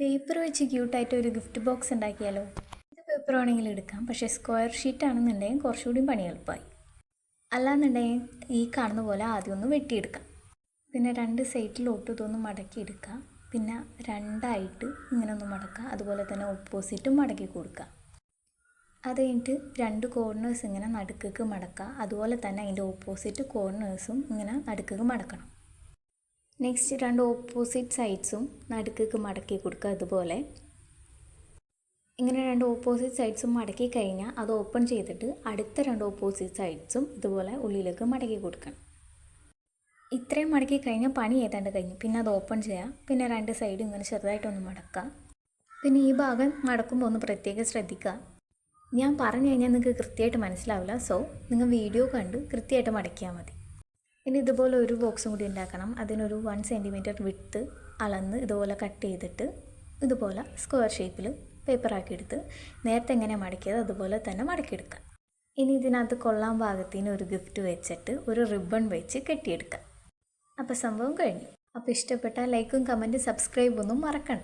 Paper വെച്ച് ക്യൂട്ടായിട്ട് ഒരു gift box ഉണ്ടാക്കിയാലോ? ഇത് പേപ്പർ വേണമെങ്കിൽ എടുക്കാം. പക്ഷേ സ്ക്വയർ ഷീറ്റ് ആണെന്നുണ്ടെങ്കിൽ കുറച്ചുകൂടി പണി എളുപ്പമായി. അല്ലാന്നുണ്ടെങ്കിൽ ഈ കാണുന്ന പോലെ ആദ്യം ഒന്ന് വെട്ടിയെടുക്കാം. പിന്നെ രണ്ട് സൈഡിലോട്ട് ഇതൊന്ന് മടക്കിയെടുക്കുക പിന്നെ രണ്ടായിട്ട് ഇങ്ങനെ ഒന്ന് മടക്കുക അതുപോലെ തന്നെ ഓപ്പോസിറ്റും മടക്കി കൊടുക്കുക അത് കഴിഞ്ഞിട്ട് രണ്ട് കോർണേഴ്സ് ഇങ്ങനെ നടുക്കേക്ക് മടക്കുക അതുപോലെ തന്നെ അതിന്റെ ഓപ്പോസിറ്റ് കോർണേഴ്സും ഇങ്ങനെ നടുക്കേക്ക് മടക്കണം. നെക്സ്റ്റ് രണ്ട് ഓപ്പോസിറ്റ് സൈഡ്സും നടുക്കേക്ക് മടക്കി കൊടുക്കുക അതുപോലെ. ഇങ്ങനെ രണ്ട് ഓപ്പോസിറ്റ് സൈഡ്സും മടക്കി കഴിഞ്ഞാൽ അത് ഓപ്പൺ ചെയ്തിട്ട് അടുത്ത രണ്ട് ഓപ്പോസിറ്റ് സൈഡ്സും ഇതുപോലെ ഉള്ളിലേക്ക് മടക്കി കൊടുക്കണം. ഇത്രയും മടക്കി കഴിഞ്ഞാൽ പണി ഏതാണ്ട് കഴിഞ്ഞു. പിന്നെ അത് ഓപ്പൺ ചെയ്യാം. പിന്നെ രണ്ട് സൈഡും ഇങ്ങനെ ചെറുതായിട്ടൊന്ന് മടക്കാം പിന്നെ ഈ ഭാഗം മടക്കുമ്പോൾ ഒന്ന് പ്രത്യേകം ശ്രദ്ധിക്കുക. ഞാൻ പറഞ്ഞു കഴിഞ്ഞാൽ നിങ്ങൾക്ക് കൃത്യമായിട്ട് മനസ്സിലാവില്ല. സോ നിങ്ങൾ വീഡിയോ കണ്ട് കൃത്യമായിട്ട് മടക്കിയാൽ മതി. ഇനി ഇതുപോലെ ഒരു ബോക്സും കൂടി ഉണ്ടാക്കണം. അതിനൊരു വൺ സെന്റിമീറ്റർ വിട്ട് അളന്ന് ഇതുപോലെ കട്ട് ചെയ്തിട്ട് ഇതുപോലെ സ്ക്വയർ ഷേപ്പിൽ പേപ്പറാക്കി എടുത്ത് നേരത്തെ എങ്ങനെ മടക്കിയത് അതുപോലെ തന്നെ മടക്കിയെടുക്കുക. ഇനി ഇതിനകത്ത് കൊള്ളാൻ ഭാഗത്തിന് ഒരു ഗിഫ്റ്റ് വെച്ചിട്ട് ഒരു റിബൺ വെച്ച് കെട്ടിയെടുക്കുക. അപ്പോൾ സംഭവം കഴിഞ്ഞു. അപ്പോൾ ഇഷ്ടപ്പെട്ടാൽ ലൈക്കും കമന്റും സബ്സ്ക്രൈബ് ഒന്നും മറക്കണ്ട.